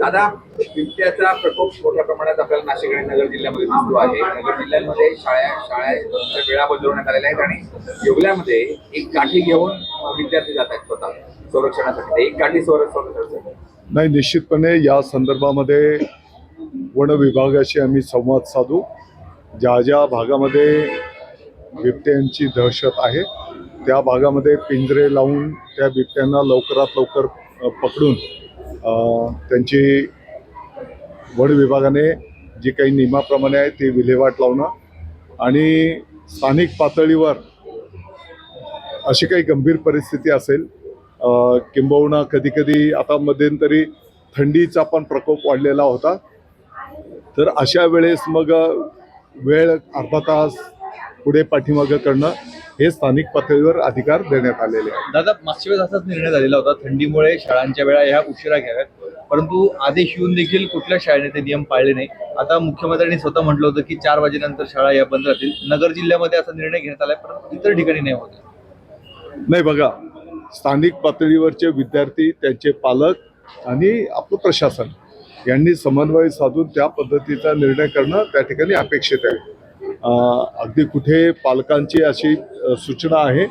दादा बिबट्याचा प्रकोप मोठ्या प्रमाणात आपल्याला नाशिक आणि नगर जिल्ह्यामध्ये दिसतो आहे. नगर जिल्ह्यांमध्ये शाळा शाळेच्या वेळा बदलवण्यात आलेल्या आहेत आणि येवल्यामध्ये एक काठी घेऊन विद्यार्थी जात आहेत स्वतः संरक्षणासाठी. एक काठी संरक्षण नाही निश्चितपणे या संदर्भामध्ये वन विभागाशी आम्ही संवाद साधू. ज्या ज्या भागामध्ये बिबट्यांची दहशत आहे. त्या भागामध्ये पिंजरे लावून त्या बिबट्यांना लवकरात लवकर पकडून त्यांची वन विभागाने जी काही नियमाप्रमाणे आहे ती विल्हेवाट लावणं आणि स्थानिक पातळीवर अशी काही गंभीर परिस्थिती असेल किंबहुना कधीकधी आता मध्यंतरी थंडीचा पण प्रकोप वाढलेला होता. तर अशा वेळेस मग वेळ अर्धा तास पुढे पाठीमागं करणं हे स्थानिक पातळीवर अधिकार देण्यात आलेले आहे दादा मागच्या वेळेस असाच निर्णय झालेला होता थंडीमुळे शाळांच्या वेळा ह्या उशिरा घ्याव्यात परंतु आदेश येऊन देखील कुठल्या शाळेने ते नियम पाळले नाही आता मुख्यमंत्र्यांनी स्वतः म्हटलं होतं की चार वाजेनंतर शाळा या बंद राहतील. नगर जिल्ह्यामध्ये असा निर्णय घेण्यात आलाय परंतु इतर ठिकाणी नाही होते. नाही बघा स्थानिक पातळीवरचे विद्यार्थी त्यांचे पालक आणि आपलं प्रशासन यांनी समन्वय साधून त्या पद्धतीचा निर्णय करणं त्या ठिकाणी अपेक्षित आहे. अगदी कुठे पालकांची अशी सूचना आहे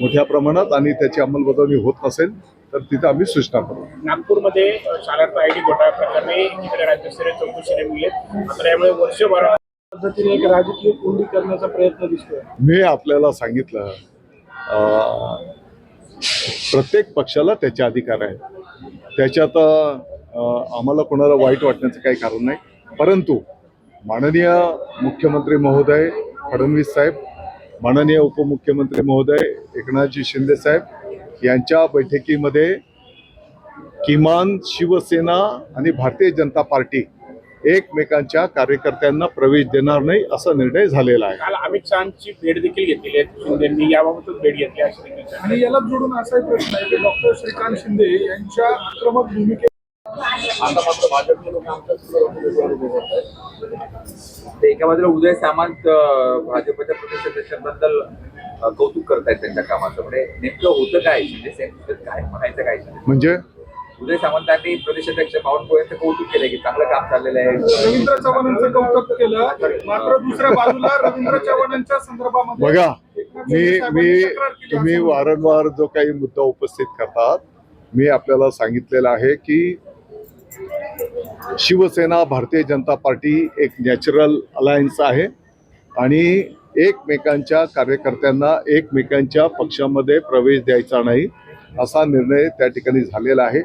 मोठ्या प्रमाणात आणि त्याची अंमलबजावणी होत नसेल तर तिथं आम्ही सूचना करू. नागपूरमध्ये शाळांचा आय डी घोटाळा प्रकरणी इकडे राज्यस्तरीय चौकशी नेमलेत मात्र यामुळे वर्षभर पद्धतीने एक राजकीय कोंडी करण्याचा प्रयत्न दिसतोय. मी आपल्याला सांगितलं प्रत्येक पक्षाला त्याचे अधिकार आहेत. त्याच्यात आम्हाला कोणाला वाईट वाटण्याचं काही कारण नाही. परंतु माननीय मुख्यमंत्री महोदय फडणवीस साहेब माननीय उपमुख्यमंत्री महोदय एकनाथजी शिंदे साहेब यांच्या बैठकीमध्ये किमान शिवसेना आणि भारतीय जनता पार्टी एकमेकांच्या कार्यकर्त्यांना प्रवेश देणार नाही असा निर्णय झालेला आहे काल अमित शहाची भेट देखील घेतलेली आहे शिंदेंनी याबाबतच भेट घेतली. आणि याला जोडून असाही प्रश्न आहे की डॉक्टर श्रीकांत शिंदे यांच्या आक्रमक भूमिके आता मात्र भाजपचे लोक एका बाजूला उदय सामंत भाजपच्या प्रदेशाध्यक्षांबद्दल अं, कौतुक करतायत त्यांच्या कामाचं. म्हणजे नेमकं होतं काय? साहेब काय? म्हणायचं काय? म्हणजे? उदय सामंतांनी प्रदेशाध्यक्ष बावनकुळेंचं कौतुक केलं की चांगलं काम चाललेलं आहे. रवींद्र चव्हाणांचं कौतुक केलं मात्र दुसऱ्या बाजूला रवींद्र चव्हाणांच्या संदर्भामध्ये बघा मी मी तुम्ही वारंवार जो काही मुद्दा उपस्थित करतात मी आपल्याला सांगितलेलं आहे की शिवसेना भारतीय जनता पार्टी एक नॅचरल अलायन्स आहे आणि एकमेकांच्या कार्यकर्त्यांना एकमेकांच्या पक्षामध्ये प्रवेश द्यायचा नाही असा निर्णय त्या ठिकाणी झालेला आहे.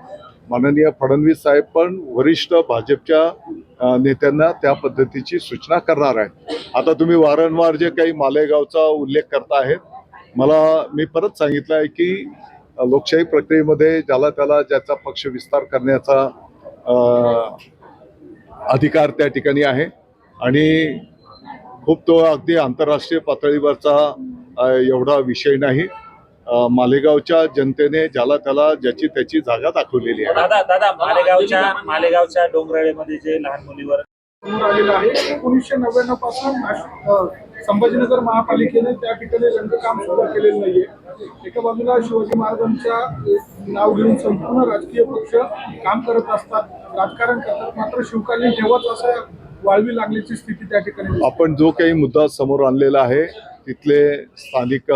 माननीय फडणवीस साहेब पण वरिष्ठ भाजपच्या नेत्यांना त्या पद्धतीची सूचना करणार आहे आता तुम्ही वारंवार जे काही मालेगावचा उल्लेख करता आहेत मला मी परत सांगितलं आहे की लोकशाही प्रक्रियेमध्ये ज्याला त्याला ज्याचा पक्ष विस्तार करण्याचा अधिकार त्या ठिकाणी आहे. आणि खूप तो अगदी आंतरराष्ट्रीय पातळीवरचा एवढा विषय नाही. मालेगावच्या जनतेने ज्याला त्याला ज्याची त्याची जागा दाखवलेली आहे. दादा दादा मालेगावच्या मालेगावच्या डोंगराळेमध्ये जे लहान मुलीवर आलेलं आहे. एकोणीसशे नव्याण्णवपासून संभाजीनगर महापालिकेने त्या ठिकाणी रंगकाम सुद्धा केलेलं नाहीये. एका बाजूला शिवाजी महाराजांच्या नाव घेऊन संपूर्ण राजकीय पक्ष काम करत असतात. राजकारण करतात. मात्र शिवकालीन ठेवत असं वाळवी लागल्याची स्थिती त्या ठिकाणी. आपण जो काही मुद्दा समोर आणलेला आहे तिथले स्थानिक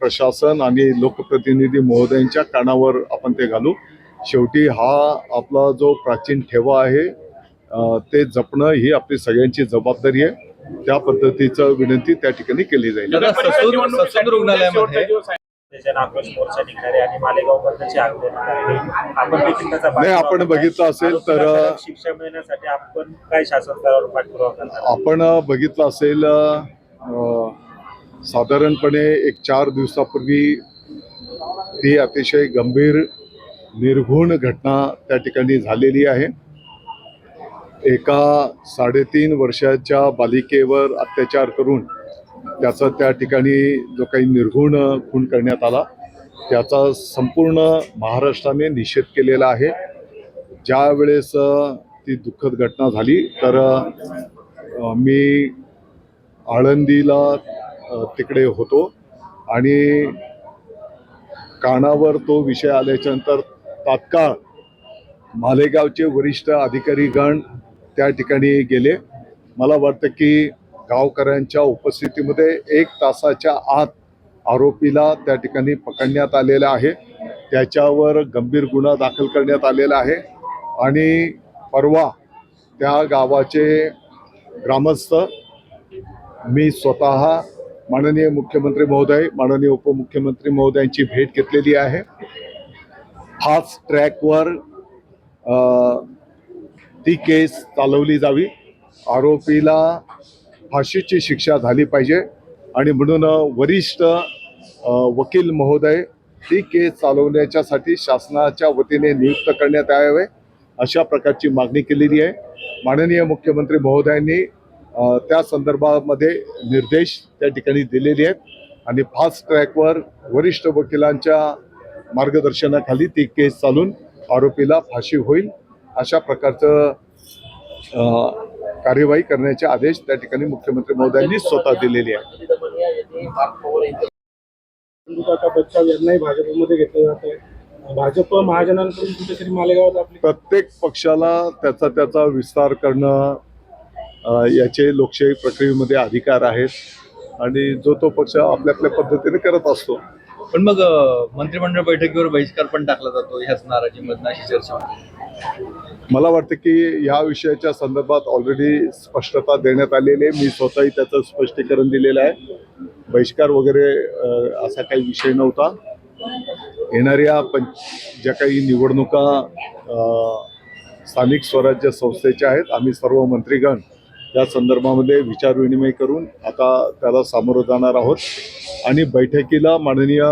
प्रशासन आणि लोकप्रतिनिधी महोदयांच्या कानावर आपण ते घालू. शेवटी हा आपला जो प्राचीन ठेवा आहे ते जपणं ही आपली सगळ्यांची जबाबदारी आहे. त्या पद्धतीचं विनंती त्या ठिकाणी केली जाईल. त्याच्या आक्रोश मोर्चा निघणारे आणि मालेगाव बंदचे. आपण देखील त्याचा नाही, आपण बघितलं असेल तर- शिक्षा मिळण्यासाठी आपण काय शासन स्तरावर पाठपुरावा करणार? आपण बघितलं असेल साधारणपणे एक चार दिवसापूर्वी ती अतिशय गंभीर निर्घुण घटना त्या ठिकाणी झालेली आहे. एका साडेतीन वर्षाच्या बालिकेवर अत्याचार करून त्याचा त्या ठिकाणी जो काही निर्घुण खून करण्यात आला त्याचा संपूर्ण महाराष्ट्राने निषेध केलेला आहे. ज्या वेळेस ती दुःखद घटना झाली तर मी आळंदीला तिकडे होतो आणि कानावर तो विषय आल्याच्यानंतर तात्काळ मालेगावचे वरिष्ठ अधिकारीगण त्या ठिकाणी गेले. मला वाटतं की गावकऱ्यांच्या उपस्थितीमध्ये एक तासाच्या आत आरोपीला त्या ठिकाणी पकडण्यात आलेला आहे. त्याच्यावर गंभीर गुन्हा दाखल करण्यात आलेला आहे. आणि परवा त्या गावाचे ग्रामस्थ मी स्वतः माननीय मुख्यमंत्री महोदय माननीय उपमुख्यमंत्री महोदयांची भेट घेतलेली आहे. फास्ट ट्रॅकवर ती केस चालवली जावी. आरोपीला फाशीची शिक्षा झाली पाहिजे. आणि म्हणून वरिष्ठ वकील महोदय ती केस चालवण्याच्यासाठी शासनाच्या वतीने नियुक्त करण्यात यावे अशा प्रकारची मागणी केलेली आहे. माननीय मुख्यमंत्री महोदयांनी त्या संदर्भामध्ये निर्देश त्या ठिकाणी दिलेले आहेत. आणि फास्ट ट्रॅकवर वरिष्ठ वकिलांच्या मार्गदर्शनाखाली ती केस चालून आरोपीला फाशी होईल अशा प्रकारचं कार्यवाही करण्याचे आदेश त्या ठिकाणी मुख्यमंत्री महोदयांनी स्वतः दिलेले यांनाही भाजपमध्ये घेतलं जात आहे. भाजप महाजनांकडून कुठेतरी मालेगावात आपली प्रत्येक पक्षाला त्याचा त्याचा विस्तार करणं याचे लोकशाही प्रक्रियेमध्ये अधिकार आहेत. आणि जो तो पक्ष आपल्या आपल्या पद्धतीने करत असतो. पण मग मंत्रिमंडळ बैठकीवर बहिष्कार पण टाकला जातो ह्याच नाराजीमधून अशी चर्चा मला वाटतं की या विषयाच्या संदर्भात ऑलरेडी स्पष्टता देण्यात आलेली आहे. मी स्वतःही त्याचं स्पष्टीकरण दिलेलं आहे. बहिष्कार वगैरे असा काही विषय नव्हता. येणाऱ्या पंच ज्या काही निवडणुका स्थानिक स्वराज्य संस्थेच्या आहेत आम्ही सर्व मंत्रीगण त्या संदर्भामध्ये विचारविनिमय करून आता त्याला सामोरं जाणार आहोत. आणि बैठकीला माननीय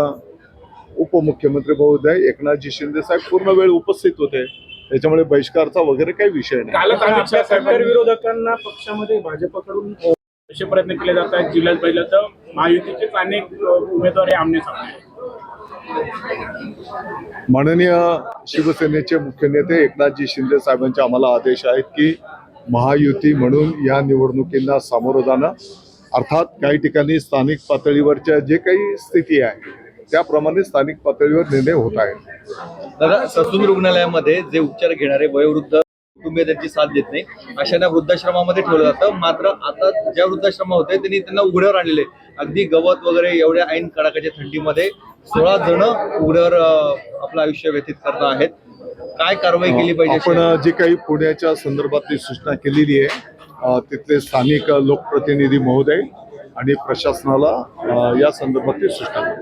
उपमुख्यमंत्री महोदय एकनाथजी शिंदे साहेब पूर्ण वेळ उपस्थित होते. त्याच्यामुळे बहिष्कारचा वगैरे काही विषय नाही. सरकार विरोधकांना पक्षामध्ये भाजपकडून असे प्रयत्न केले जात आहेत. जिल्ह्यात पाहिलं तर महायुतीचेच अनेक उमेदवार हे आमने सामने. माननीय शिवसेनेचे मुख्य नेते एकनाथजी शिंदे साहेबांचे आम्हाला आदेश आहेत की महायुती म्हणून या निवडणुकींना सामोरं जाणं. अर्थात काही ठिकाणी स्थानिक पातळीवरच्या जे काही स्थिती आहे त्याप्रमाणे स्थानिक पातळीवर निर्णय होत आहेत. दादा ससून रुग्णालयामध्ये जे उपचार घेणारे वयोवृद्ध कुटुंबीय त्यांची साथ देत नाही अशांना वृद्धाश्रमामध्ये ठेवलं जातं. मात्र आता ज्या वृद्धाश्रम होते त्यांनी त्यांना उघड्यावर आणलेले. अगदी गवत वगैरे एवढ्या ऐन कडाक्याच्या थंडीमध्ये सोळा जण उघड्यावर आपलं आयुष्य व्यतीत करत आहेत. काय कारवाई केली पाहिजे? आपण जे काही पुण्याच्या संदर्भातली सूचना केलेली आहे तिथले स्थानिक लोकप्रतिनिधी महोदय आणि प्रशासनाला या संदर्भातील सूचना.